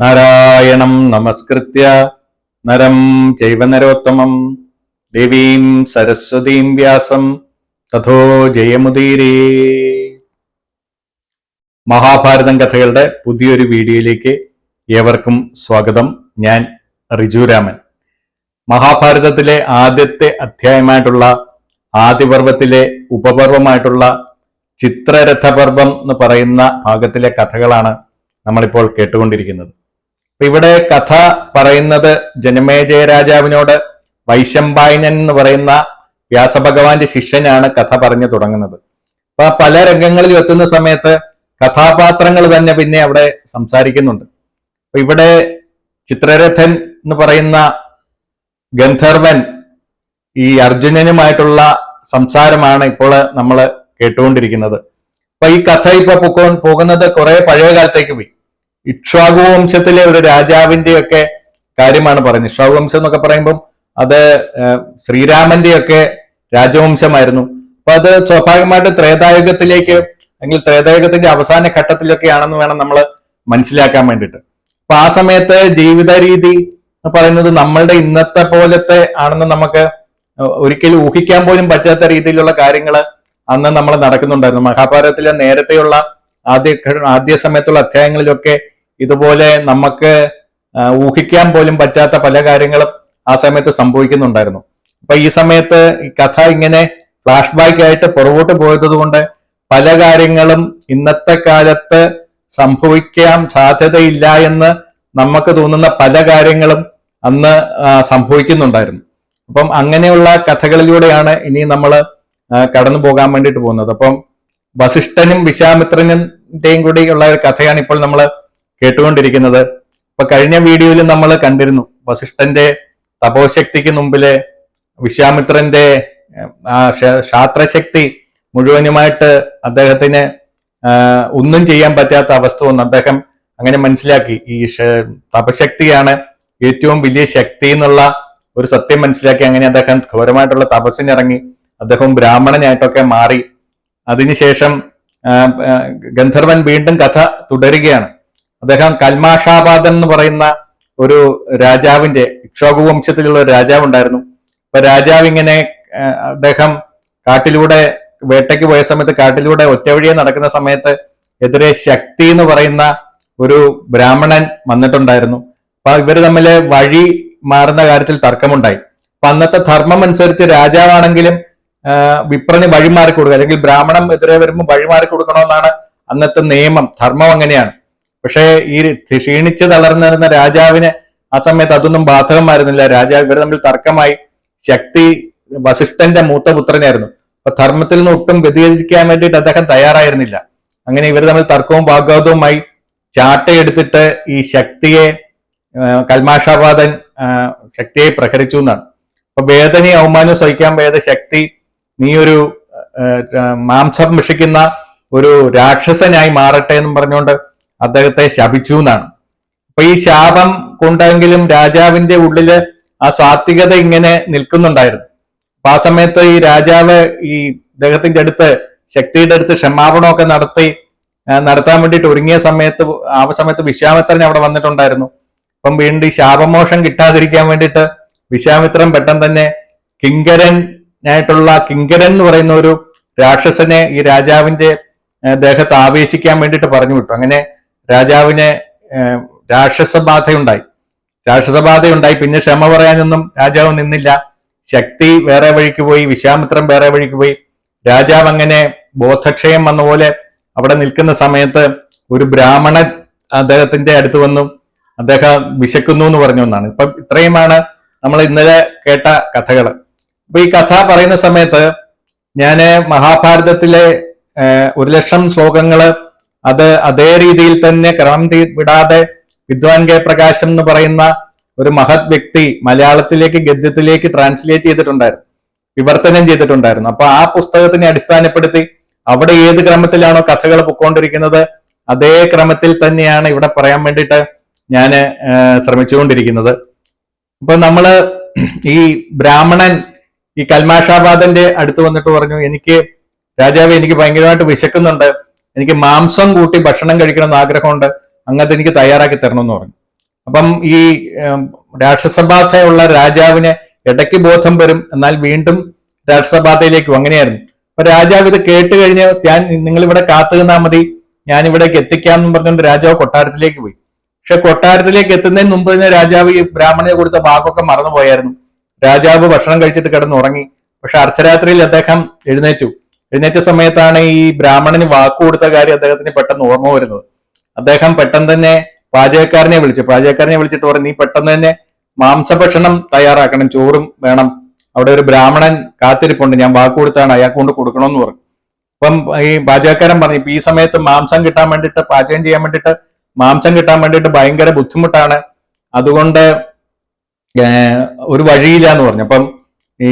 നാരായണം നമസ്കൃത്യ. നരം ചൈവനരോത്തമം ദേവീം സരസ്വതീം വ്യാസം. തഥോ ജയമുദീരേ. മഹാഭാരതം കഥകളുടെ പുതിയൊരു വീഡിയോയിലേക്ക് ഏവർക്കും സ്വാഗതം. ഞാൻ റിജുരാമൻ മഹാഭാരതത്തിലെ ആദ്യത്തെ അധ്യായമായിട്ടുള്ള ആദിപർവത്തിലെ ഉപപർവമായിട്ടുള്ള ചിത്രരഥപർവം എന്ന് പറയുന്ന ഭാഗത്തിലെ കഥകളാണ് നമ്മളിപ്പോൾ കേട്ടുകൊണ്ടിരിക്കുന്നത്. ഇവിടെ കഥ പറയുന്നത് ജനമേജയ രാജാവിനോട് വൈശമ്പായനൻ എന്ന് പറയുന്ന വ്യാസഭഗവാന്റെ ശിഷ്യനാണ് കഥ പറഞ്ഞു തുടങ്ങുന്നത്. അപ്പൊ പല രംഗങ്ങളിലും എത്തുന്ന സമയത്ത് കഥാപാത്രങ്ങൾ തന്നെ പിന്നെ അവിടെ സംസാരിക്കുന്നുണ്ട്. അപ്പൊ ഇവിടെ ചിത്രരഥൻ എന്ന് പറയുന്ന ഗന്ധർവൻ ഈ അർജുനനുമായിട്ടുള്ള സംസാരമാണ് ഇപ്പോൾ നമ്മൾ കേട്ടുകൊണ്ടിരിക്കുന്നത്. അപ്പൊ ഈ കഥ ഇപ്പൊ പോകുന്നത് കുറെ പഴയ കാലത്തേക്ക് പോയി. ഇക്ഷ്വാകു വംശത്തിലെ ഒരു രാജാവിന്റെ ഒക്കെ കാര്യമാണ് പറയുന്നത്. ഇക്ഷാഗു വംശം എന്നൊക്കെ പറയുമ്പോൾ അത് ശ്രീരാമന്റെ ഒക്കെ രാജവംശമായിരുന്നു. അപ്പൊ അത് സ്വാഭാവികമായിട്ട് ത്രേതായുഗത്തിലേക്ക് അല്ലെങ്കിൽ ത്രേതായുഗത്തിന്റെ അവസാന ഘട്ടത്തിലൊക്കെയാണെന്ന് വേണം നമ്മൾ മനസ്സിലാക്കാൻ വേണ്ടിയിട്ട്. അപ്പൊ ആ സമയത്ത് ജീവിത രീതി എന്ന് പറയുന്നത് നമ്മളുടെ ഇന്നത്തെ പോലത്തെ ആണെന്ന് നമുക്ക് ഒരിക്കലും ഊഹിക്കാൻ പോലും പറ്റാത്ത രീതിയിലുള്ള കാര്യങ്ങൾ അന്ന് നമ്മൾ നടക്കുന്നുണ്ടായിരുന്നു. മഹാഭാരതത്തിലെ നേരത്തെയുള്ള ആദ്യ ആദ്യ സമയത്തുള്ള അധ്യായങ്ങളിലൊക്കെ ഇതുപോലെ നമുക്ക് ഊഹിക്കാൻ പോലും പറ്റാത്ത പല കാര്യങ്ങളും ആ സമയത്ത് സംഭവിക്കുന്നുണ്ടായിരുന്നു. അപ്പൊ ഈ സമയത്ത് കഥ ഇങ്ങനെ ഫ്ലാഷ് ബാക്ക് ആയിട്ട് പുറകോട്ട് പോയത് കൊണ്ട് പല കാര്യങ്ങളും ഇന്നത്തെ കാലത്ത് സംഭവിക്കാൻ സാധ്യതയില്ല എന്ന് നമുക്ക് തോന്നുന്ന പല കാര്യങ്ങളും അന്ന് സംഭവിക്കുന്നുണ്ടായിരുന്നു. അപ്പം അങ്ങനെയുള്ള കഥകളിലൂടെയാണ് ഇനി നമ്മൾ കടന്നു പോകാൻ വേണ്ടിയിട്ട് പോകുന്നത്. അപ്പം വസിഷ്ഠനും വിശ്വാമിത്രനും കൂടി ഉള്ള ഒരു കഥയാണ് ഇപ്പോൾ നമ്മൾ കേട്ടുകൊണ്ടിരിക്കുന്നത്. ഇപ്പൊ കഴിഞ്ഞ വീഡിയോയിൽ നമ്മൾ കണ്ടിരുന്നു വസിഷ്ഠന്റെ തപോശക്തിക്ക് മുമ്പിൽ വിശ്വാമിത്രന്റെ ശാസ്ത്രശക്തി മുഴുവനുമായിട്ട് അദ്ദേഹത്തിന് ഒന്നും ചെയ്യാൻ പറ്റാത്ത അവസ്ഥ വന്നു അദ്ദേഹം അങ്ങനെ മനസ്സിലാക്കി. ഈ തപശക്തിയാണ് ഏറ്റവും വലിയ ശക്തി എന്നുള്ള ഒരു സത്യം മനസ്സിലാക്കി അങ്ങനെ അദ്ദേഹം ഘോരമായിട്ടുള്ള തപസ്സിനിറങ്ങി അദ്ദേഹം ബ്രാഹ്മണനായിട്ടൊക്കെ മാറി. അതിനുശേഷം ഗന്ധർവൻ വീണ്ടും കഥ തുടരുകയാണ്. അദ്ദേഹം കൽമാഷാപാദൻ എന്ന് പറയുന്ന ഒരു രാജാവിന്റെ ഇക്ഷോഗ വംശത്തിലുള്ള ഒരു രാജാവ് ഉണ്ടായിരുന്നു അപ്പൊ രാജാവ് ഇങ്ങനെ അദ്ദേഹം കാട്ടിലൂടെ വേട്ടയ്ക്ക് പോയ സമയത്ത് കാട്ടിലൂടെ ഒറ്റവഴിയെ നടക്കുന്ന സമയത്ത് എതിരെ ശക്തി എന്ന് പറയുന്ന ഒരു ബ്രാഹ്മണൻ വന്നിട്ടുണ്ടായിരുന്നു. അപ്പൊ ഇവർ തമ്മിൽ വഴി മാറുന്ന കാര്യത്തിൽ തർക്കമുണ്ടായി. അപ്പൊ അന്നത്തെ ധർമ്മം അനുസരിച്ച് രാജാവാണെങ്കിലും വിപ്രന് വഴിമാറി കൊടുക്കുക. അല്ലെങ്കിൽ ബ്രാഹ്മണം എതിരെ വരുമ്പോൾ വഴിമാറി കൊടുക്കണമെന്നാണ് അന്നത്തെ നിയമം. ധർമ്മം അങ്ങനെയാണ്. പക്ഷേ ഈ ക്ഷീണിച്ച് തളർന്നിരുന്ന രാജാവിന് ആ സമയത്ത് അതൊന്നും ബാധകമായിരുന്നില്ല. രാജാവ് ഇവർ തമ്മിൽ തർക്കമായി. ശക്തി വസിഷ്ഠന്റെ മൂത്ത പുത്രനായിരുന്നു അപ്പൊ ധർമ്മത്തിൽ നിന്ന് ഒട്ടും വ്യതിചരിക്കാൻ വേണ്ടിയിട്ട് അദ്ദേഹം തയ്യാറായിരുന്നില്ല. അങ്ങനെ ഇവർ തമ്മിൽ തർക്കവും വാഗ്വാദവുമായി ചാട്ടയെടുത്തിട്ട് ഈ ശക്തിയെ കൽമാഷാവാദൻ ശക്തിയെ പ്രഹരിച്ചു എന്നാണ്. അപ്പൊ വേദനയെ അവമാനം സഹിക്കാൻ വേദ ശക്തി നീ ഒരു മാംസം വിഷിക്കുന്ന ഒരു രാക്ഷസനായി മാറട്ടെ എന്നും പറഞ്ഞുകൊണ്ട് അദ്ദേഹത്തെ ശപിച്ചു എന്നാണ്. അപ്പൊ ഈ ശാപം കൊണ്ടെങ്കിലും രാജാവിന്റെ ഉള്ളിൽ ആ സാത്വികത ഇങ്ങനെ നിൽക്കുന്നുണ്ടായിരുന്നു. അപ്പൊ ആ സമയത്ത് ഈ രാജാവ് ഈ അദ്ദേഹത്തിന്റെ അടുത്ത് ശക്തിയുടെ അടുത്ത് ക്ഷമാപണമൊക്കെ നടത്തി നടത്താൻ വേണ്ടിയിട്ട് ഒരുങ്ങിയ സമയത്ത് ആ സമയത്ത് വിശ്വാമിത്രൻ അവിടെ വന്നിട്ടുണ്ടായിരുന്നു. അപ്പം വീണ്ടും ശാപമോഷം കിട്ടാതിരിക്കാൻ വേണ്ടിയിട്ട് വിശ്വാമിത്രൻ പെട്ടെന്ന് തന്നെ കിങ്കരൻ ആയിട്ടുള്ള കിങ്കരൻ എന്ന് പറയുന്ന ഒരു രാക്ഷസനെ ഈ രാജാവിന്റെ ദേഹത്ത് ആവേശിക്കാൻ വേണ്ടിയിട്ട് പറഞ്ഞു വിട്ടു. അങ്ങനെ രാജാവിന് രാക്ഷസബാധയുണ്ടായി. രാക്ഷസബാധയുണ്ടായി. പിന്നെ ക്ഷമ പറയാനൊന്നും രാജാവ് നിന്നില്ല. ശക്തി വേറെ വഴിക്ക് പോയി വിശ്വാമിത്രം വേറെ വഴിക്ക് പോയി. രാജാവ് അങ്ങനെ ബോധക്ഷയം വന്ന പോലെ അവിടെ നിൽക്കുന്ന സമയത്ത് ഒരു ബ്രാഹ്മണൻ അദ്ദേഹത്തിന്റെ അടുത്ത് വന്നു. അദ്ദേഹം വിശക്കുന്നു എന്ന് പറഞ്ഞു എന്നാണ്. ഇപ്പൊ ഇത്രയുമാണ് നമ്മൾ ഇന്നലെ കേട്ട കഥകൾ. അപ്പൊ ഈ കഥ പറയുന്ന സമയത്ത് ഞാൻ മഹാഭാരതത്തിലെ ഒരു ലക്ഷം ശ്ലോകങ്ങൾ അത് അതേ രീതിയിൽ തന്നെ ക്രമം വിടാതെ വിദ്വാൻ കെ പ്രകാശം എന്ന് പറയുന്ന ഒരു മഹത് വ്യക്തി മലയാളത്തിലേക്ക് ഗദ്യത്തിലേക്ക് ട്രാൻസ്ലേറ്റ് ചെയ്തിട്ടുണ്ടായിരുന്നു. വിവർത്തനം ചെയ്തിട്ടുണ്ടായിരുന്നു. അപ്പൊ ആ പുസ്തകത്തിനെ അടിസ്ഥാനപ്പെടുത്തി അവിടെ ഏത് ക്രമത്തിലാണോ കഥകൾ പൊക്കോണ്ടിരിക്കുന്നത് അതേ ക്രമത്തിൽ തന്നെയാണ് ഇവിടെ പറയാൻ വേണ്ടിയിട്ട് ഞാൻ ശ്രമിച്ചുകൊണ്ടിരിക്കുന്നത്. ഇപ്പൊ നമ്മൾ ഈ ബ്രാഹ്മണൻ ഈ കൽമാഷാബാദന്റെ അടുത്ത് വന്നിട്ട് പറഞ്ഞു എനിക്ക് രാജാവ് എനിക്ക് ഭയങ്കരമായിട്ട് വിശക്കുന്നുണ്ട്. എനിക്ക് മാംസം കൂട്ടി ഭക്ഷണം കഴിക്കണം എന്ന് ആഗ്രഹമുണ്ട് അങ്ങനത്തെ എനിക്ക് തയ്യാറാക്കി തരണം എന്ന് പറഞ്ഞു. അപ്പം ഈ രാക്ഷസബാധയുള്ള രാജാവിനെ ഇടയ്ക്ക് ബോധം വരും എന്നാൽ വീണ്ടും രാക്ഷസബാധയിലേക്ക്. അങ്ങനെയായിരുന്നു. അപ്പൊ രാജാവ് ഇത് കേട്ട് കഴിഞ്ഞ് ഞാൻ നിങ്ങൾ ഇവിടെ കാത്തു നിന്നാൽ മതി ഞാൻ ഇവിടേക്ക് എത്തിക്കാം എന്ന് പറഞ്ഞുകൊണ്ട് രാജാവ് കൊട്ടാരത്തിലേക്ക് പോയി. പക്ഷെ കൊട്ടാരത്തിലേക്ക് എത്തുന്നതിന് മുമ്പ് തന്നെ രാജാവ് ഈ ബ്രാഹ്മണയെ കൊടുത്ത ഭാഗമൊക്കെ മറന്നുപോയായിരുന്നു. രാജാവ് ഭക്ഷണം കഴിച്ചിട്ട് കിടന്നുറങ്ങി. പക്ഷെ അർദ്ധരാത്രിയിൽ അദ്ദേഹം എഴുന്നേറ്റു. എഴുന്നേറ്റ സമയത്താണ് ഈ ബ്രാഹ്മണന് വാക്ക് കൊടുത്ത കാര്യം അദ്ദേഹത്തിന് പെട്ടെന്ന് ഓർമ്മ വരുന്നത്. അദ്ദേഹം പെട്ടെന്ന് തന്നെ പാചകക്കാരനെ വിളിച്ചു. പാചകക്കാരനെ വിളിച്ചിട്ട് പറഞ്ഞു നീ പെട്ടെന്ന് തന്നെ മാംസഭക്ഷണം തയ്യാറാക്കണം. ചോറും വേണം. അവിടെ ഒരു ബ്രാഹ്മണൻ കാത്തിരിപ്പുണ്ട്. ഞാൻ വാക്ക് കൊടുത്താണ്. അയാൾ കൊണ്ട് കൊടുക്കണമെന്ന് പറഞ്ഞു. അപ്പം ഈ പാചകക്കാരൻ പറഞ്ഞു ഇപ്പൊ ഈ സമയത്ത് മാംസം കിട്ടാൻ വേണ്ടിയിട്ട് പാചകം ചെയ്യാൻ വേണ്ടിയിട്ട് മാംസം കിട്ടാൻ വേണ്ടിയിട്ട് ഭയങ്കര ബുദ്ധിമുട്ടാണ്. അതുകൊണ്ട് ഒരു വഴിയില്ല എന്ന് പറഞ്ഞു. അപ്പം ഈ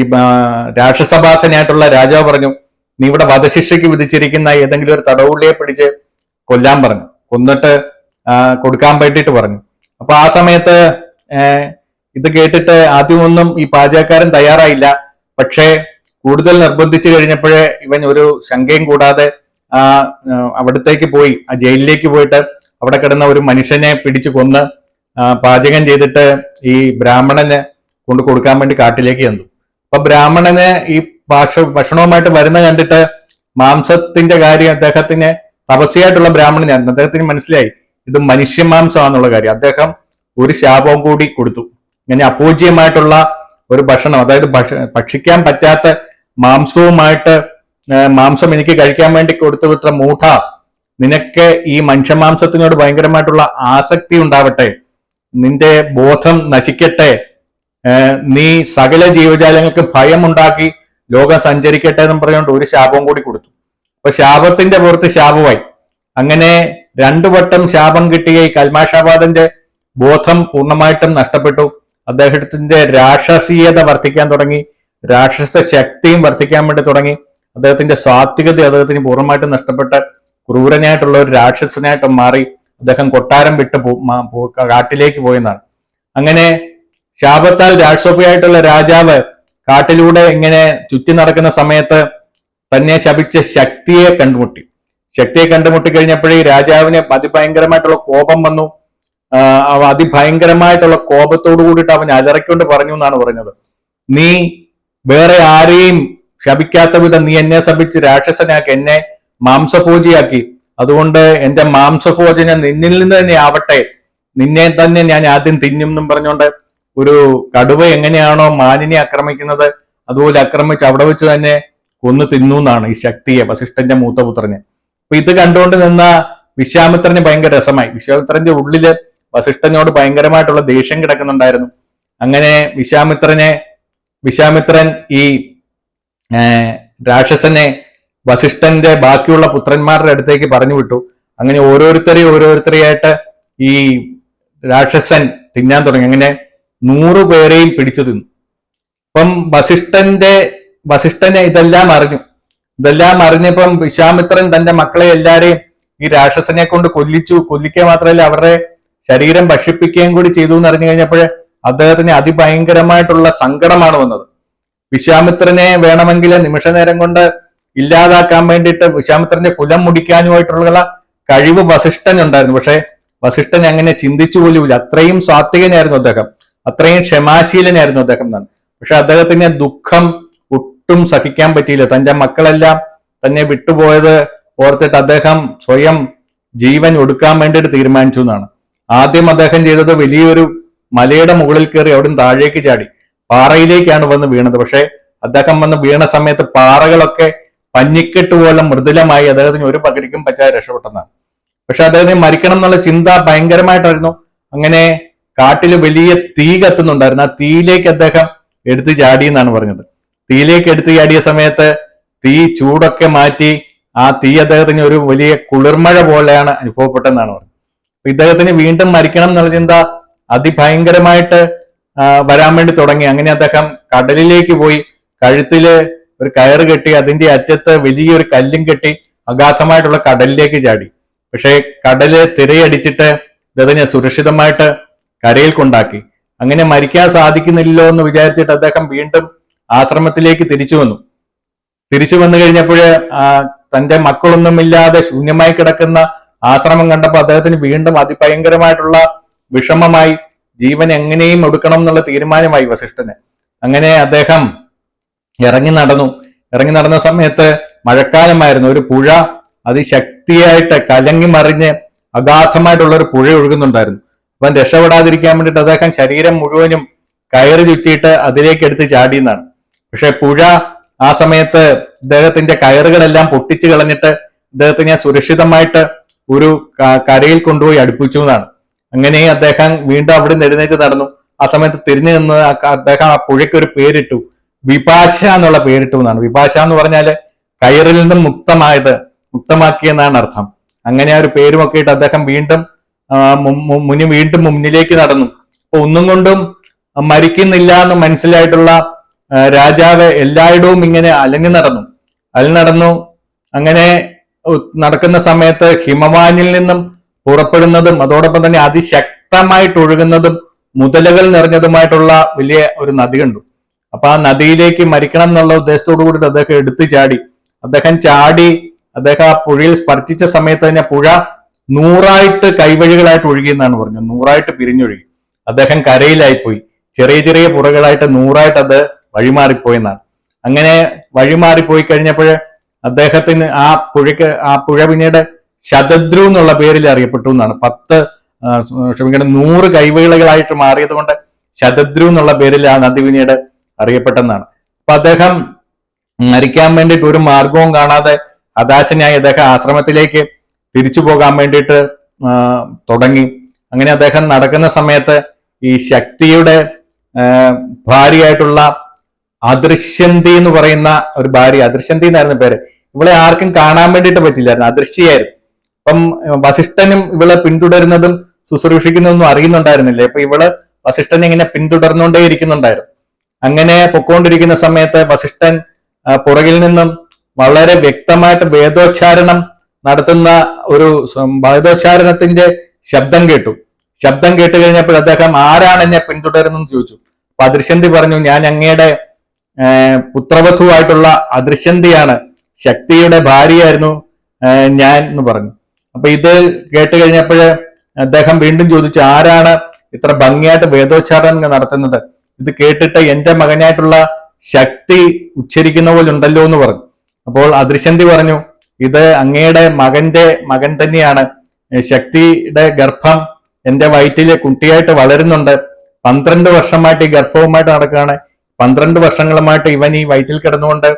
രാക്ഷസബാധനായിട്ടുള്ള രാജാവ് പറഞ്ഞു നീ ഇവിടെ വധശിക്ഷയ്ക്ക് വിധിച്ചിരിക്കുന്ന ഏതെങ്കിലും ഒരു തടവുള്ളിയെ പിടിച്ച് കൊല്ലാൻ പറഞ്ഞു. കൊന്നിട്ട് കൊടുക്കാൻ വേണ്ടിയിട്ട് പറഞ്ഞു. അപ്പൊ ആ സമയത്ത് ഇത് കേട്ടിട്ട് ആദ്യമൊന്നും ഈ പാചകക്കാരൻ തയ്യാറായില്ല. പക്ഷേ കൂടുതൽ നിർബന്ധിച്ചു കഴിഞ്ഞപ്പോഴേ ഇവൻ ഒരു ശങ്കയും കൂടാതെ ആ, അവിടത്തേക്ക് പോയി ആ ജയിലിലേക്ക് പോയിട്ട് അവിടെ കിടന്ന ഒരു മനുഷ്യനെ പിടിച്ചു കൊന്ന് പാചകം ചെയ്തിട്ട് ഈ ബ്രാഹ്മണന് കൊണ്ട് കൊടുക്കാൻ വേണ്ടി കാട്ടിലേക്ക് ചെന്നു. അപ്പൊ ബ്രാഹ്മണന് ഈ ഭാഷ ഭക്ഷണവുമായിട്ട് വരുന്ന കണ്ടിട്ട് മാംസത്തിന്റെ കാര്യം അദ്ദേഹത്തിന് തപസ്യായിട്ടുള്ള ബ്രാഹ്മണനായിരുന്നു അദ്ദേഹത്തിന് മനസ്സിലായി. ഇത് മനുഷ്യമാംസമാണെന്നുള്ള കാര്യം. അദ്ദേഹം ഒരു ശാപവും കൂടി കൊടുത്തു. ഇങ്ങനെ അപൂജ്യമായിട്ടുള്ള ഒരു ഭക്ഷണം അതായത് ഭക്ഷ ഭക്ഷിക്കാൻ പറ്റാത്ത മാംസവുമായിട്ട് മാംസം എനിക്ക് കഴിക്കാൻ വേണ്ടി കൊടുത്തു വിട്ട മൂഢ നിനക്ക് ഈ മനുഷ്യമാംസത്തിനോട് ഭയങ്കരമായിട്ടുള്ള ആസക്തി ഉണ്ടാവട്ടെ നിന്റെ ബോധം നശിക്കട്ടെ നീ സകല ജീവജാലങ്ങൾക്ക് ഭയമുണ്ടാക്കി ലോകം സഞ്ചരിക്കട്ടെ എന്നും പറഞ്ഞുകൊണ്ട് ഒരു ശാപം കൂടി കൊടുത്തു. അപ്പൊ ശാപത്തിന്റെ പുറത്ത് ശാപമായി. അങ്ങനെ രണ്ടു വട്ടം ശാപം കിട്ടിയ ഈ കൽമാഷാബാദന്റെ ബോധം പൂർണമായിട്ടും നഷ്ടപ്പെട്ടു. അദ്ദേഹത്തിന്റെ രാക്ഷസീയത വർദ്ധിക്കാൻ തുടങ്ങി. രാക്ഷസ ശക്തിയും വർദ്ധിക്കാൻ വേണ്ടി തുടങ്ങി. അദ്ദേഹത്തിന്റെ സാത്വികത അദ്ദേഹത്തിന് പൂർണമായിട്ടും നഷ്ടപ്പെട്ട ക്രൂരനായിട്ടുള്ള ഒരു രാക്ഷസനായിട്ട് മാറി അദ്ദേഹം കൊട്ടാരം വിട്ട് കാട്ടിലേക്ക് പോയെന്നാണ്. അങ്ങനെ ശാപത്താൽ രാക്ഷസോപിയായിട്ടുള്ള രാജാവ് കാട്ടിലൂടെ ഇങ്ങനെ ചുറ്റി നടക്കുന്ന സമയത്ത് തന്നെ ശപിച്ച ശക്തിയെ കണ്ടുമുട്ടി. ശക്തിയെ കണ്ടുമുട്ടി കഴിഞ്ഞപ്പോഴേ രാജാവിന് അതിഭയങ്കരമായിട്ടുള്ള കോപം വന്നു. അതിഭയങ്കരമായിട്ടുള്ള കോപത്തോടു കൂടിയിട്ട് അവൻ അലറിക്കൊണ്ട് പറഞ്ഞു എന്നാണ് പറഞ്ഞത്. നീ വേറെ ആരെയും ശപിക്കാത്ത വിധം നീ എന്നെ ശപിച്ച് രാക്ഷസനാക്കി എന്നെ മാംസഭോജിയാക്കി. അതുകൊണ്ട് എന്റെ മാംസഭോജനം നിന്നിൽ നിന്ന് തന്നെ ആവട്ടെ. നിന്നെ തന്നെ ഞാൻ ആദ്യം തിന്നും എന്നും പറഞ്ഞുകൊണ്ട് ഒരു കടുവ എങ്ങനെയാണോ മാനിനെ ആക്രമിക്കുന്നത് അതുപോലെ ആക്രമിച്ച് അവിടെ വെച്ച് തന്നെ കൊന്നു തിന്നു എന്നാണ് ഈ ശക്തിയെ വസിഷ്ഠന്റെ മൂത്തപുത്രനെ അപ്പൊ ഇത് കണ്ടുകൊണ്ട് നിന്ന വിശ്വാമിത്രന് ഭയങ്കര രസമായി. വിശ്വാമിത്രന്റെ ഉള്ളിൽ വസിഷ്ഠനോട് ഭയങ്കരമായിട്ടുള്ള ദേഷ്യം കിടക്കുന്നുണ്ടായിരുന്നു. അങ്ങനെ വിശ്വാമിത്രനെ വിശ്വാമിത്രൻ ഈ രാക്ഷസനെ വസിഷ്ഠന്റെ ബാക്കിയുള്ള പുത്രന്മാരുടെ അടുത്തേക്ക് പറഞ്ഞു വിട്ടു. അങ്ങനെ ഓരോരുത്തരെയും ഓരോരുത്തരെയായിട്ട് ഈ രാക്ഷസൻ തിന്നാൻ തുടങ്ങി. അങ്ങനെ നൂറു പേരെയും പിടിച്ചു തിന്നു. അപ്പം വസിഷ്ഠന്റെ വസിഷ്ഠനെ ഇതെല്ലാം അറിഞ്ഞു. ഇതെല്ലാം അറിഞ്ഞപ്പം വിശ്വാമിത്രൻ തന്റെ മക്കളെ എല്ലാരെയും ഈ രാക്ഷസനെ കൊണ്ട് കൊല്ലിച്ചു. കൊല്ലിക്കുക മാത്രമല്ല അവരുടെ ശരീരം ഭക്ഷിപ്പിക്കുകയും കൂടി ചെയ്തു എന്ന് അറിഞ്ഞു കഴിഞ്ഞപ്പോൾ അദ്ദേഹത്തിന് അതിഭയങ്കരമായിട്ടുള്ള സങ്കടമാണ് വന്നത്. വിശ്വാമിത്രനെ വേണമെങ്കിൽ നിമിഷ നേരം കൊണ്ട് ഇല്ലാതാക്കാൻ വേണ്ടിയിട്ട് വിശ്വാമിത്രന്റെ കുലം മുടിക്കാനുമായിട്ടുള്ള കഴിവ് വസിഷ്ഠനുണ്ടായിരുന്നു. പക്ഷെ വസിഷ്ഠൻ അങ്ങനെ ചിന്തിച്ചു പോലുമില്ല. അത്രയും സാത്വികനായിരുന്നു അദ്ദേഹം. അത്രയും ക്ഷമാശീലനായിരുന്നു അദ്ദേഹം എന്നാണ് പക്ഷെ അദ്ദേഹത്തിന് ദുഃഖം ഒട്ടും സഹിക്കാൻ പറ്റിയില്ല. തന്റെ മക്കളെല്ലാം തന്നെ വിട്ടുപോയത് ഓർത്തിട്ട് അദ്ദേഹം സ്വയം ജീവൻ ഒടുക്കാൻ വേണ്ടിയിട്ട് തീരുമാനിച്ചു എന്നാണ്. ആദ്യം അദ്ദേഹം ചെയ്തത് വലിയൊരു മലയുടെ മുകളിൽ കയറി അവിടുന്ന് താഴേക്ക് ചാടി. പാറയിലേക്കാണ് വന്ന് വീണത്. പക്ഷെ അദ്ദേഹം വന്ന് വീണ സമയത്ത് പാറകളൊക്കെ പഞ്ഞിക്കെട്ട് പോലെ മൃദുലമായി അദ്ദേഹത്തിന് ഒരു പകരിക്കും പറ്റാതെ രക്ഷപ്പെട്ടെന്നാണ്. പക്ഷെ അദ്ദേഹത്തിന് മരിക്കണം എന്നുള്ള ചിന്ത ഭയങ്കരമായിട്ടായിരുന്നു. അങ്ങനെ കാട്ടിൽ വലിയ തീ കത്തുന്നുണ്ടായിരുന്നു. ആ തീയിലേക്ക് അദ്ദേഹം എടുത്തു ചാടി എന്നാണ് പറഞ്ഞത്. തീയിലേക്ക് എടുത്തു ചാടിയ സമയത്ത് തീ ചൂടൊക്കെ മാറ്റി ആ തീ അദ്ദേഹത്തിന് ഒരു വലിയ കുളിർമഴ പോലെയാണ് അനുഭവപ്പെട്ടെന്നാണ് പറഞ്ഞത്. ഇദ്ദേഹത്തിന് വീണ്ടും മരിക്കണം എന്നുള്ള ചിന്ത അതിഭയങ്കരമായിട്ട് വരാൻ വേണ്ടി തുടങ്ങി. അങ്ങനെ അദ്ദേഹം കടലിലേക്ക് പോയി. കഴുത്തിൽ ഒരു കയറ് കെട്ടി അതിന്റെ അറ്റത്ത് വലിയൊരു കല്ലും കെട്ടി അഗാധമായിട്ടുള്ള കടലിലേക്ക് ചാടി. പക്ഷേ കടൽ തിരയടിച്ചിട്ട് ഇദ്ദേഹത്തിന് സുരക്ഷിതമായിട്ട് കരയിൽ കൊണ്ടാക്കി. അങ്ങനെ മരിക്കാൻ സാധിക്കുന്നില്ലല്ലോ എന്ന് വിചാരിച്ചിട്ട് അദ്ദേഹം വീണ്ടും ആശ്രമത്തിലേക്ക് തിരിച്ചു വന്നു. തിരിച്ചു വന്നു കഴിഞ്ഞപ്പോഴ് തന്റെ മക്കളൊന്നുമില്ലാതെ ശൂന്യമായി കിടക്കുന്ന ആശ്രമം കണ്ടപ്പോൾ അദ്ദേഹത്തിന് വീണ്ടും അതിഭയങ്കരമായിട്ടുള്ള വിഷമമായി ജീവൻ എങ്ങനെയും ഒടുക്കണം എന്നുള്ള തീരുമാനമായി വസിഷ്ഠന്. അങ്ങനെ അദ്ദേഹം ഇറങ്ങി നടന്നു. ഇറങ്ങി നടന്ന സമയത്ത് മഴക്കാലമായിരുന്നു. ഒരു പുഴ അതിശക്തിയായിട്ട് കലങ്ങി മറിഞ്ഞ് അഗാധമായിട്ടുള്ള ഒരു പുഴ ഒഴുകുന്നുണ്ടായിരുന്നു. അപ്പം രക്ഷപ്പെടാതിരിക്കാൻ വേണ്ടിയിട്ട് അദ്ദേഹം ശരീരം മുഴുവനും കയറി ചുറ്റിയിട്ട് അതിലേക്ക് എടുത്ത് ചാടിയെന്നാണ്. പക്ഷെ പുഴ ആ സമയത്ത് ഇദ്ദേഹത്തിന്റെ കയറുകളെല്ലാം പൊട്ടിച്ചു കളഞ്ഞിട്ട് ഇദ്ദേഹത്തിനെ സുരക്ഷിതമായിട്ട് ഒരു കരയിൽ കൊണ്ടുപോയി അടുപ്പിച്ചു എന്നാണ്. അങ്ങനെ അദ്ദേഹം വീണ്ടും അവിടെ എഴുന്നേറ്റ് നടന്നു. ആ സമയത്ത് തിരിഞ്ഞു നിന്ന് അദ്ദേഹം ആ പുഴയ്ക്ക് ഒരു പേരിട്ടു. വിഭാഷ എന്നുള്ള പേരിട്ടു എന്നാണ്. വിഭാഷ എന്ന് പറഞ്ഞാൽ കയറിൽ നിന്നും മുക്തമായത് മുക്തമാക്കിയെന്നാണ് അർത്ഥം. അങ്ങനെ ആ ഒരു പേരുമൊക്കെ ഇട്ട് അദ്ദേഹം വീണ്ടും ആ, മു- മു- വീണ്ടും മുന്നിലേക്ക് നടന്നു. അപ്പൊ ഒന്നും കൊണ്ടും മരിക്കുന്നില്ല എന്ന് മനസ്സിലായിട്ടുള്ള രാജാവ് എല്ലായിടവും ഇങ്ങനെ അലഞ്ഞു നടന്നു. അലഞ്ഞു നടന്നു. അങ്ങനെ നടക്കുന്ന സമയത്ത് ഹിമവാനിൽ നിന്നും പുറപ്പെടുന്നതും അതോടൊപ്പം തന്നെ അതിശക്തമായിട്ട് ഒഴുകുന്നതും മുതലകൾ നിറഞ്ഞതുമായിട്ടുള്ള വലിയ ഒരു നദി കണ്ടു. അപ്പൊ ആ നദിയിലേക്ക് മരിക്കണം എന്നുള്ള ഉദ്ദേശത്തോടു കൂടി അദ്ദേഹം എടുത്തു ചാടി. അദ്ദേഹം ചാടി അദ്ദേഹം ആ പുഴയിൽ സ്പർശിച്ച സമയത്ത് തന്നെ പുഴ നൂറായിട്ട് കൈവഴികളായിട്ട് ഒഴുകി ഒഴുകിയെന്നാണ് പറഞ്ഞത്. നൂറായിട്ട് പിരിഞ്ഞൊഴുകി. അദ്ദേഹം കരയിലായിപ്പോയി. ചെറിയ ചെറിയ പുറകളായിട്ട് നൂറായിട്ട് അത് വഴിമാറിപ്പോയെന്നാണ് അങ്ങനെ വഴിമാറിപ്പോയി കഴിഞ്ഞപ്പോൾ അദ്ദേഹത്തിന് ആ പുഴയ്ക്ക് ആ പുഴ പിന്നീട് ശതദ്രു എന്നുള്ള പേരിൽ അറിയപ്പെട്ടു എന്നാണ്. പത്ത് ക്ഷമിക്കണം നൂറ് കൈവഴികളായിട്ട് മാറിയത് കൊണ്ട് ശതദ്രു എന്നുള്ള പേരിൽ ആ നദി പിന്നീട് അറിയപ്പെട്ടെന്നാണ് അപ്പൊ അദ്ദേഹം മരിക്കാൻ വേണ്ടിയിട്ട് ഒരു മാർഗവും കാണാതെ ഹതാശനായി അദ്ദേഹം ആശ്രമത്തിലേക്ക് തിരിച്ചു പോകാൻ വേണ്ടിയിട്ട് തുടങ്ങി. അങ്ങനെ അദ്ദേഹം നടക്കുന്ന സമയത്ത് ഈ ശക്തിയുടെ ഭാര്യയായിട്ടുള്ള അദൃശ്യന്തി എന്ന് പറയുന്ന ഒരു ഭാര്യ അദൃശ്യന്തി എന്നായിരുന്നു പേര്. ഇവളെ ആർക്കും കാണാൻ വേണ്ടിയിട്ട് പറ്റില്ലായിരുന്നു അദൃശ്യയായിരുന്നു. അപ്പം വസിഷ്ഠനും ഇവളെ പിന്തുടരുന്നതും ശുശ്രൂഷിക്കുന്നതൊന്നും അറിയുന്നുണ്ടായിരുന്നില്ല. അപ്പൊ ഇവൾ വസിഷ്ഠനെ ഇങ്ങനെ പിന്തുടർന്നുകൊണ്ടേ ഇരിക്കുന്നുണ്ടായിരുന്നു. അങ്ങനെ പൊക്കോണ്ടിരിക്കുന്ന സമയത്ത് വസിഷ്ഠൻ പുറകിൽ നിന്നും വളരെ വ്യക്തമായിട്ട് വേദോച്ചാരണം നടത്തുന്ന ഒരു സം- ശബ്ദം കേട്ടു. ശബ്ദം കേട്ട് കഴിഞ്ഞപ്പോൾ അദ്ദേഹം ആരാണ് എന്നെ പിന്തുടരുന്നെന്ന് ചോദിച്ചു. അപ്പൊ അദൃശ്യന്തി പറഞ്ഞു ഞാൻ അങ്ങയുടെ പുത്രവധുവായിട്ടുള്ള അദൃശ്യന്തിയാണ്. ശക്തിയുടെ ഭാര്യയായിരുന്നു ഞാൻ എന്ന് പറഞ്ഞു. അപ്പൊ ഇത് കേട്ട് കഴിഞ്ഞപ്പോൾ അദ്ദേഹം വീണ്ടും ചോദിച്ചു ആരാണ് ഇത്ര ഭംഗിയായിട്ട് വേദോച്ചാരണം നടത്തുന്നത്? ഇത് കേട്ടിട്ട് എന്റെ മകനായിട്ടുള്ള ശക്തി ഉച്ചരിക്കുന്ന പോലെ ഉണ്ടല്ലോ എന്ന് പറഞ്ഞു. അപ്പോൾ അദൃശ്യന്തി പറഞ്ഞു ഇത് അങ്ങയുടെ മകന്റെ മകൻ തന്നെയാണ്. ശക്തിയുടെ ഗർഭം എന്റെ വയറ്റിൽ കുട്ടിയായിട്ട് വളരുന്നുണ്ട്. പന്ത്രണ്ട് വർഷമായിട്ട് ഈ ഗർഭവുമായിട്ട് നടക്കുകയാണ്. പന്ത്രണ്ട് വർഷങ്ങളുമായിട്ട് ഇവൻ ഈ വയറ്റിൽ കിടന്നുകൊണ്ട്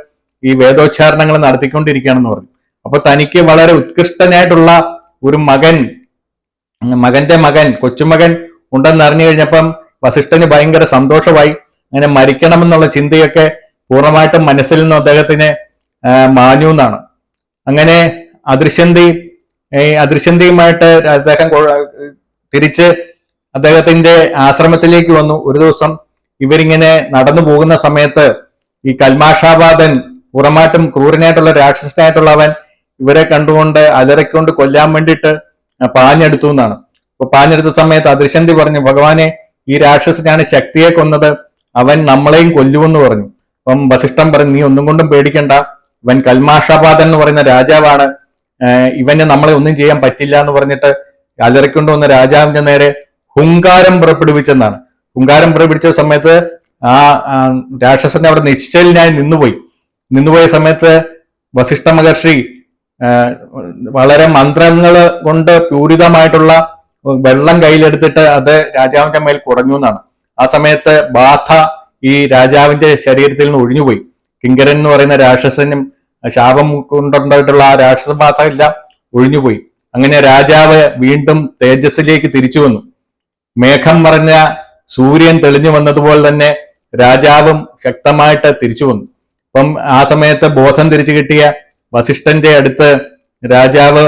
ഈ വേദോച്ചാരണങ്ങൾ നടത്തിക്കൊണ്ടിരിക്കുകയാണെന്ന് പറഞ്ഞു. അപ്പൊ തനിക്ക് വളരെ ഉത്കൃഷ്ടനായിട്ടുള്ള ഒരു മകൻ മകന്റെ മകൻ കൊച്ചുമകൻ ഉണ്ടെന്ന് അറിഞ്ഞു കഴിഞ്ഞപ്പം വസിഷ്ഠന് ഭയങ്കര സന്തോഷമായി. അങ്ങനെ മരിക്കണമെന്നുള്ള ചിന്തയൊക്കെ പൂർണമായിട്ടും മനസ്സിൽ നിന്ന് അദ്ദേഹത്തിന് മാഞ്ഞു എന്നാണ്. അങ്ങനെ അദൃശ്യന്തി ഈ അദൃശ്യന്തിയുമായിട്ട് അദ്ദേഹം തിരിച്ച് അദ്ദേഹത്തിന്റെ ആശ്രമത്തിലേക്ക് വന്നു. ഒരു ദിവസം ഇവരിങ്ങനെ നടന്നു പോകുന്ന സമയത്ത് ഈ കൽമാഷാബാദൻ പുറമായിട്ടും ക്രൂരനായിട്ടുള്ള രാക്ഷസനായിട്ടുള്ളവൻ ഇവരെ കണ്ടുകൊണ്ട് അലറിക്കൊണ്ട് കൊല്ലാൻ വേണ്ടിയിട്ട് പാഞ്ഞെടുത്തു എന്നാണ്. അപ്പൊ പാഞ്ഞെടുത്ത സമയത്ത് അദൃശ്യന്തി പറഞ്ഞു ഭഗവാനെ ഈ രാക്ഷസനാണ് ശക്തിയെ കൊന്നത് അവൻ നമ്മളെയും കൊല്ലുമെന്ന് പറഞ്ഞു. അപ്പം വസിഷ്ഠം പറഞ്ഞു നീ ഒന്നും കൊണ്ടും പേടിക്കണ്ട. ഇവൻ കൽമാഷാബാദൻ എന്ന് പറയുന്ന രാജാവാണ്. ഇവന് നമ്മളെ ഒന്നും ചെയ്യാൻ പറ്റില്ല എന്ന് പറഞ്ഞിട്ട് അലറിക്കൊണ്ട് വന്ന രാജാവിന്റെ നേരെ ഹുങ്കാരം പുറപ്പെടുവിച്ചെന്നാണ്. ഹുങ്കാരം പുറപ്പെടുവിച്ച സമയത്ത് ആ രാക്ഷസനെ അവിടെ നിശ്ചലിനായി നിന്നുപോയി. നിന്നുപോയ സമയത്ത് വസിഷ്ഠ മഹർഷി വളരെ മന്ത്രങ്ങൾ കൊണ്ട് പൂരിതമായിട്ടുള്ള വെള്ളം കയ്യിലെടുത്തിട്ട് അത് രാജാവിന്റെ മേൽ കുറഞ്ഞു എന്നാണ്. ആ സമയത്ത് ബാധ ഈ രാജാവിന്റെ ശരീരത്തിൽ നിന്ന് ഒഴിഞ്ഞുപോയി. കിങ്കരൻ എന്ന് പറയുന്ന രാക്ഷസനും ശാപം കൊണ്ടുണ്ടായിട്ടുള്ള ആ രാക്ഷസബാധ എല്ലാം ഒഴിഞ്ഞുപോയി. അങ്ങനെ രാജാവ് വീണ്ടും തേജസ്സിലേക്ക് തിരിച്ചു വന്നു. മേഘം മറഞ്ഞ സൂര്യൻ തെളിഞ്ഞു വന്നതുപോലെ തന്നെ രാജാവും ശക്തമായിട്ട് തിരിച്ചു വന്നു. അപ്പം ആ സമയത്ത് ബോധം തിരിച്ചു കിട്ടിയ വസിഷ്ഠന്റെ അടുത്ത് രാജാവ്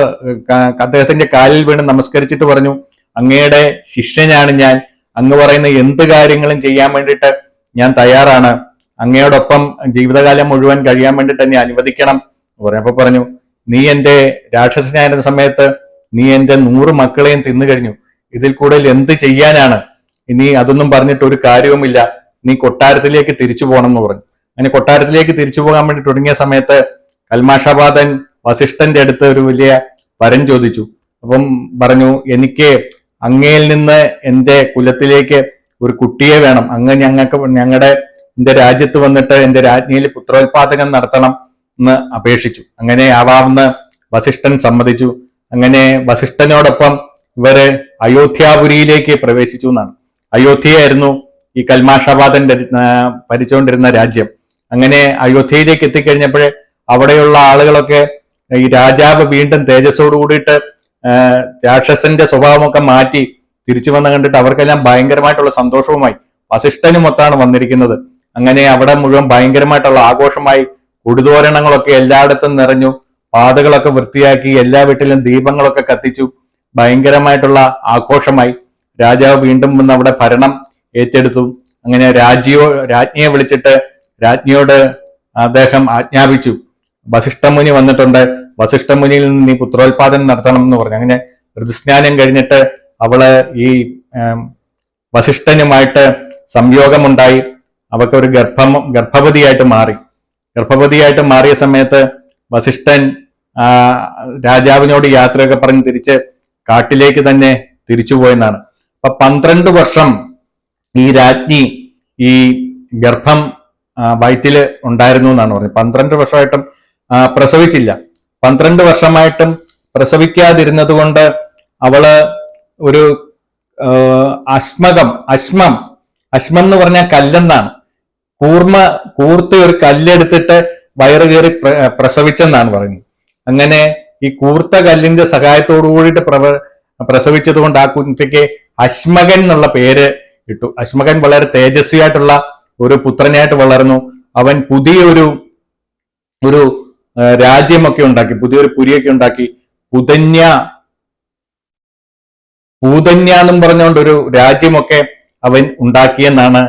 അദ്ദേഹത്തിന്റെ കാലിൽ വീണ് നമസ്കരിച്ചിട്ട് പറഞ്ഞു അങ്ങയുടെ ശിഷ്യനാണ് ഞാൻ. അങ്ങ് പറയുന്ന എന്ത് കാര്യങ്ങളും ചെയ്യാൻ വേണ്ടിയിട്ട് ഞാൻ തയ്യാറാണ്. അങ്ങയോടൊപ്പം ജീവിതകാലം മുഴുവൻ കഴിയാൻ വേണ്ടിയിട്ട് എന്നെ അനുവദിക്കണം എന്ന് പറഞ്ഞു അപ്പൊ പറഞ്ഞു നീ എന്റെ രാക്ഷസനായിരുന്ന സമയത്ത് നീ എന്റെ നൂറ് മക്കളെയും തിന്നു കഴിഞ്ഞു. ഇതിൽ കൂടുതൽ എന്ത് ചെയ്യാനാണ്? ഇനി അതൊന്നും പറഞ്ഞിട്ട് ഒരു കാര്യവുമില്ല. നീ കൊട്ടാരത്തിലേക്ക് തിരിച്ചു പോകണം എന്ന് പറഞ്ഞു. അങ്ങനെ കൊട്ടാരത്തിലേക്ക് തിരിച്ചു പോകാൻ വേണ്ടി തുടങ്ങിയ സമയത്ത് കൽമാഷാബാദൻ വസിഷ്ഠന്റെ അടുത്ത് ഒരു വലിയ വരം ചോദിച്ചു. അപ്പം പറഞ്ഞു എനിക്ക് അങ്ങയിൽ നിന്ന് എന്റെ കുലത്തിലേക്ക് ഒരു കുട്ടിയെ വേണം. അങ്ങ് ഞങ്ങൾക്ക് ഞങ്ങളുടെ എന്റെ രാജ്യത്ത് വന്നിട്ട് എന്റെ രാജ്ഞിയിൽ പുത്രോത്പാദനം നടത്തണം എന്ന് അപേക്ഷിച്ചു. അങ്ങനെ ആവാമെന്ന് വസിഷ്ഠൻ സമ്മതിച്ചു. അങ്ങനെ വസിഷ്ഠനോടൊപ്പം ഇവർ അയോധ്യാപുരിയിലേക്ക് പ്രവേശിച്ചു എന്നാണ്. അയോധ്യയായിരുന്നു ഈ കൽമാഷാബാദൻ ഭരിച്ചുകൊണ്ടിരുന്ന രാജ്യം. അങ്ങനെ അയോധ്യയിലേക്ക് എത്തിക്കഴിഞ്ഞപ്പോഴേ അവിടെയുള്ള ആളുകളൊക്കെ ഈ രാജാവ് വീണ്ടും തേജസ്സോട് കൂടിയിട്ട് രാക്ഷസന്റെ സ്വഭാവമൊക്കെ മാറ്റി തിരിച്ചു വന്ന് കണ്ടിട്ട് അവർക്കെല്ലാം ഭയങ്കരമായിട്ടുള്ള സന്തോഷവുമായി വസിഷ്ഠനുമൊത്താണ് വന്നിരിക്കുന്നത്. അങ്ങനെ അവിടെ മുഴുവൻ ഭയങ്കരമായിട്ടുള്ള ആഘോഷമായി കുടിതോരണങ്ങളൊക്കെ എല്ലായിടത്തും നിറഞ്ഞു. പാതകളൊക്കെ വൃത്തിയാക്കി എല്ലാ വീട്ടിലും ദീപങ്ങളൊക്കെ കത്തിച്ചു. ഭയങ്കരമായിട്ടുള്ള ആഘോഷമായി. രാജാവ് വീണ്ടും വന്ന് അവിടെ ഭരണം ഏറ്റെടുത്തു. അങ്ങനെ രാജ്യോ രാജ്ഞിയെ വിളിച്ചിട്ട് രാജ്ഞിയോട് അദ്ദേഹം ആജ്ഞാപിച്ചു. വസിഷ്ഠമുനി വന്നിട്ടുണ്ട്. വസിഷ്ഠമുനിയിൽ നിന്ന് നീ പുത്രോത്പാദനം നടത്തണം എന്ന് പറഞ്ഞു. അങ്ങനെ ഋതുസ്നാനം കഴിഞ്ഞിട്ട് അവൾ ഈ വസിഷ്ഠനുമായിട്ട് സംയോഗമുണ്ടായി. അവൾക്ക് ഒരു ഗർഭം ഗർഭവതിയായിട്ട് മാറി. ഗർഭവതിയായിട്ട് മാറിയ സമയത്ത് വസിഷ്ഠൻ രാജാവിനോട് യാത്രയൊക്കെ പറഞ്ഞ് തിരിച്ച് കാട്ടിലേക്ക് തന്നെ തിരിച്ചുപോയെന്നാണ് അപ്പൊ പന്ത്രണ്ട് വർഷം ഈ രാജ്ഞി ഈ ഗർഭം വയറ്റിൽ ഉണ്ടായിരുന്നു എന്നാണ് പറഞ്ഞത്. പന്ത്രണ്ട് വർഷമായിട്ടും പ്രസവിച്ചില്ല. പന്ത്രണ്ട് വർഷമായിട്ടും പ്രസവിക്കാതിരുന്നത് കൊണ്ട് അവൾ ഒരു അശ്മകം അശ്മം അശ്മം എന്ന് പറഞ്ഞാൽ കല്ലെന്നാണ്. കൂർമ്മ കൂർത്ത ഒരു കല്ലെടുത്തിട്ട് വയറ് കയറി പ്രസവിച്ചെന്നാണ് പറയുന്നത്. അങ്ങനെ ഈ കൂർത്ത കല്ലിന്റെ സഹായത്തോടു കൂടിയിട്ട് പ്രവ പ്രസവിച്ചത് കൊണ്ട് ആ കുട്ടിക്ക് അശ്മകൻ എന്നുള്ള പേര് ഇട്ടു. അശ്മകൻ വളരെ തേജസ്വിയായിട്ടുള്ള ഒരു പുത്രനായിട്ട് വളർന്നു. അവൻ പുതിയൊരു ഒരു രാജ്യമൊക്കെ ഉണ്ടാക്കി പുതിയൊരു പുരിയൊക്കെ ഉണ്ടാക്കി. പുതന്യ പൂതന്യ എന്നും പറഞ്ഞുകൊണ്ട് ഒരു രാജ്യമൊക്കെ അവൻ ഉണ്ടാക്കിയെന്നാണ്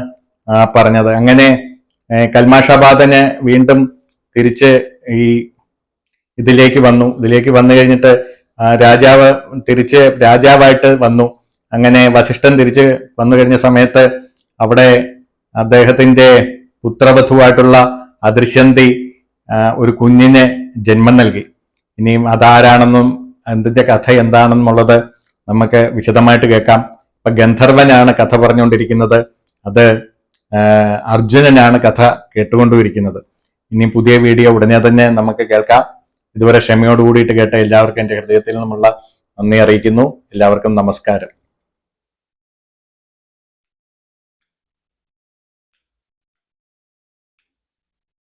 പറഞ്ഞത്. അങ്ങനെ കൽമാഷാബാദന് വീണ്ടും തിരിച്ച് ഈ ഇതിലേക്ക് വന്നു. ഇതിലേക്ക് വന്നു കഴിഞ്ഞിട്ട് രാജാവ് തിരിച്ച് രാജാവായിട്ട് വന്നു. അങ്ങനെ വസിഷ്ഠൻ തിരിച്ച് വന്നു കഴിഞ്ഞ സമയത്ത് അവിടെ അദ്ദേഹത്തിന്റെ പുത്രവധുവായിട്ടുള്ള അദൃശ്യന്തി ഒരു കുഞ്ഞിന് ജന്മം നൽകി. ഇനിയും അതാരാണെന്നും എന്തിന്റെ കഥ എന്താണെന്നുള്ളത് നമുക്ക് വിശദമായിട്ട് കേൾക്കാം. ഇപ്പൊ ഗന്ധർവനാണ് കഥ പറഞ്ഞുകൊണ്ടിരിക്കുന്നത്. അത് അർജുനനാണ് കഥ കേട്ടുകൊണ്ടിരിക്കുന്നത് ഇനി പുതിയ വീഡിയോ ഉടനെ തന്നെ നമുക്ക് കേൾക്കാം. ഇതുവരെ ക്ഷമയോട് കൂടിയിട്ട് കേട്ട എല്ലാവർക്കും എന്റെ ഹൃദയത്തിൽ നിന്നുള്ള നന്ദി അറിയിക്കുന്നു. എല്ലാവർക്കും നമസ്കാരം.